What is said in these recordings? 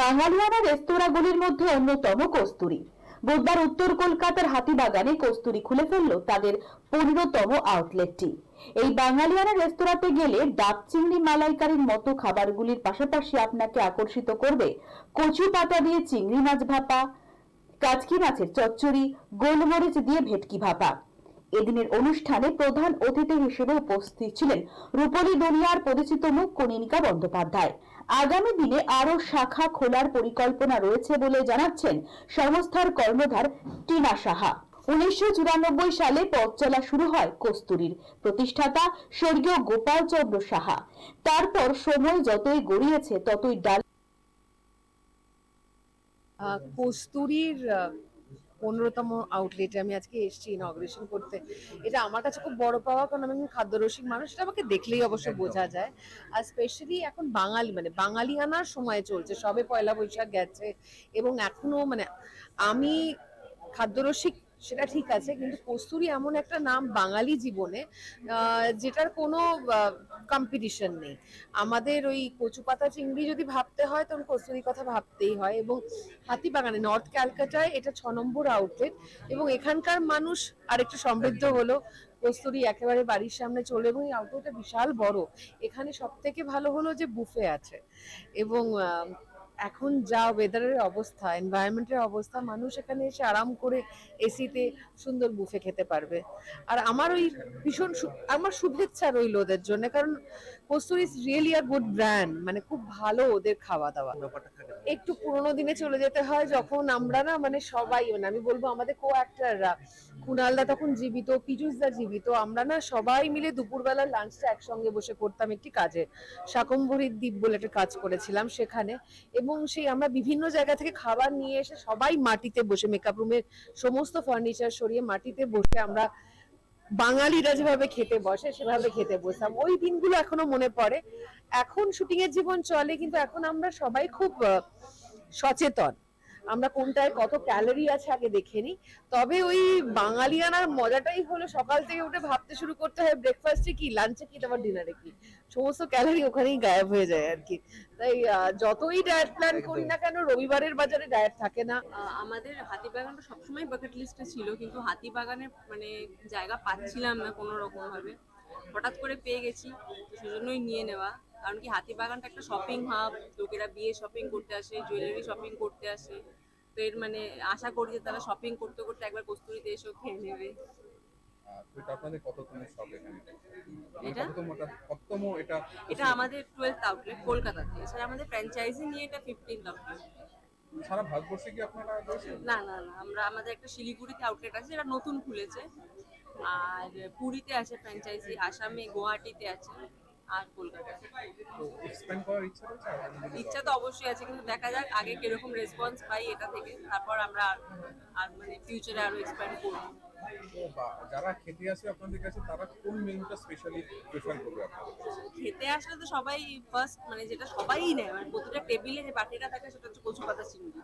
বাঙালিয়ানা রেস্তোরাঁগুলির মধ্যে অন্যতম কস্তুরি। বুধবার উত্তর কলকাতার হাতিবাগানে কস্তুরি খুলে ফেলল তাদের পনেরোতম আউটলেটটি। এই বাঙালিয়ানা রেস্তোরাঁতে গেলে ডাব চিংড়ি মালাইকারির মতো খাবারগুলির পাশাপাশি আপনাকে আকর্ষিত করবে কচু পাতা দিয়ে চিংড়ি মাছ ভাপা, কাচকি মাছের চচ্চড়ি, গোলমরিচ দিয়ে ভেটকি ভাপা। এদিনের অনুষ্ঠানে প্রধান অতিথি হিসেবে উপস্থিত ছিলেন রূপলী দুনিয়ার পরিচিত মুখ কনিনিকা বন্দ্যোপাধ্যায়। আগামী দিনে আরও শাখা খোলার পরিকল্পনা রয়েছে বলে জানাচ্ছেন সংস্থার কর্ণধার টিনা সাহা। উনিশশো চুরানব্বই সালে পথ চলা শুরু হয় কস্তুরীর প্রতিষ্ঠাতা স্বর্গীয় গোপাল চন্দ্র সাহা। তারপর সময় যতই গড়িয়েছে ততই ডাল কস্তুরীর পনেরোতম আউটলেটে আমি আজকে এসেছি ইনগ্রেশন করতে। এটা আমার কাছে খুব বড় পাওয়া কারণ আমি খাদ্যরসিক মানুষ এটা আমাকে দেখলেই অবশ্য বোঝা যায়। আর স্পেশালি এখন বাঙালি মানে বাঙালি আনার সময় চলছে সবে পয়লা বৈশাখ গেছে। এবং এখনও মানে আমি খাদ্যরসিক সেটা ঠিক আছে, কিন্তু কস্তুরি এমন একটা নাম বাঙালি জীবনে যেটার কোনো কম্পিটিশন নেই। আমাদের ওই কচু পাতা চিংড়ি যদি ভাবতে হয়, তখন কস্তুরির কথা ভাবতেই হয় এবং হাতিবাগানে নর্থ ক্যালকাটায় এটা ছ নম্বর আউটলেট এবং এখানকার মানুষ আরেকটু সমৃদ্ধ হলো। কস্তুরি একেবারে বাড়ির সামনে চলে এবং এই আউটলেটটা বিশাল বড়। এখানে সব থেকে ভালো হলো যে বুফে আছে এবং এখন যা ওয়েদারের অবস্থা এনভায়রনমেন্টের অবস্থা মানুষ এখানে এসে আরাম করে এসিতে সুন্দর বুফে খেতে পারবে। আর আমার ওই ভীষণ আমার শুভেচ্ছা রইল ওদের জন্য কারণ Kasturi is really a good brand মানে খুব ভালো ওদের খাওয়া দাওয়া একটু পুরোনো দিনে চলে যেতে হয় যখন আমরা না মানে সবাই মানে আমি বলব আমাদের কো অ্যাক্টাররা কুণালদা তখন জীবিত, পীযুষদা জীবিত। আমরা না সবাই মিলে দুপুরবেলা লাঞ্চটা একসঙ্গে বসে করতাম একটি কাজে। শাকম্ভরীর দ্বীপ বলে একটা কাজ করেছিলাম সেখানে। এবং সেই আমরা বিভিন্ন জায়গা থেকে খাবার নিয়ে এসে সবাই মাটিতে বসে মেকআপ রুমের সমস্ত ফার্নিচার সরিয়ে মাটিতে বসে আমরা বাঙালিরা যেভাবে খেতে বসে, সেভাবে খেতে বসতাম। ওই দিনগুলো এখনও মনে পড়ে। এখন শুটিং এর জীবন চলে, কিন্তু এখন আমরা সবাই খুব সচেতন। আমরা কোনটায় কত ক্যালোরি আছে আগে দেখে নিই। তবে ওই বাঙালিয়ানার মজাটাই হলো সকাল থেকে উঠে ভাবতে শুরু করতে হয় ব্রেকফাস্টে কি লাঞ্চে কি তারপর ডিনারে কি? সমস্ত ক্যালোরি ওখানেই গায়েব হয়ে যায় আর কি। তাই আহ, যতই ডায়েট প্ল্যান করি না কেন রবিবারের বাজারে ডায়েট থাকে না। আহ, আমাদের হাতিবাগানটা সবসময় বাকেট লিস্টে ছিল কিন্তু হাতিবাগানে মানে জায়গা পাচ্ছিলাম না কোনো রকম ভাবে হঠাৎ করে পেয়ে গেছি তো সেজন্যই নিয়ে নেওয়া। কারণ কি হাতিবাগানটা একটা শপিং হাব লোকেরা বিয়ে শপিং করতে আসে জুয়েলারি শপিং করতে আসে। তো এর মানে আশা করি যে তারা শপিং করতে করতে একবার কস্তুরিতে এসেও খেয়ে নেবে। এটা এটা? এটা এটা? এটা আমাদের টুয়েলথ আউটলেট কলকাতাতে। এছাড়া আমাদের ফ্র্যাঞ্চাইজি নিয়ে এটা ফিফটিন্থ আউটলেট সারা ভারতবর্ষে কি আপনারা না না না আমরা আমাদের একটা শিলিগুড়িতে আউটলেট আছে যেটা নতুন খুলেছে। আর পুরীতে আছে ফ্র্যাঞ্চাইজি আসামে গুয়াহাটিতে আছে। আর কলকাতায় তো এক্সপ্যান্ড করার ইচ্ছা তো অবশ্যই আছে কিন্তু দেখা যাক আগে কীরকম রেসপন্স পাই এটা থেকে। তারপর আমরা আর- আর মানে ফিউচারে আরও এক্সপ্যান্ড করব। যারা খেতে আসে আপনাদের কাছে তারা কোন মেনুটা স্পেশালি প্রেফার করবে খেতে আসলে তো সবাই ফার্স্ট মানে যেটা সবাই নেয় মানে প্রতিটা টেবিলে যে বাটিটা থাকে সেটা হচ্ছে কচু পাতা চিংড়ি।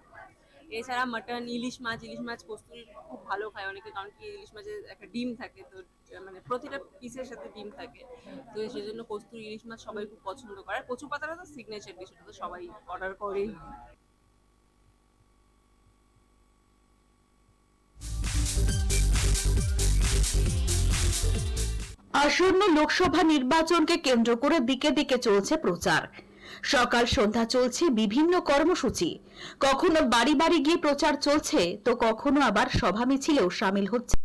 এছাড়া মাটন, ইলিশ মাছ ইলিশ মাছ কস্তুরি খুব ভালো খায় অনেকে, কারণ কি ইলিশ মাছের একটা ডিম থাকে, তো মানে প্রতিটা পিসের সাথে ডিম থাকে। তো সেই জন্য কস্তুরি, ইলিশ মাছ সবাই খুব পছন্দ করে। কচু পাতাটা তো সিগনেচার ডিশ তো সবাই অর্ডার করেই। আসন্ন লোকসভা নির্বাচনকে কেন্দ্র করে দিকে দিকে চলছে প্রচার। সকাল সন্ধ্যা চলছে বিভিন্ন কর্মসূচি। কখনো বাড়ি বাড়ি গিয়ে প্রচার চলছে, তো কখনো আবার সভা মিছিলেও সামিল হচ্ছে।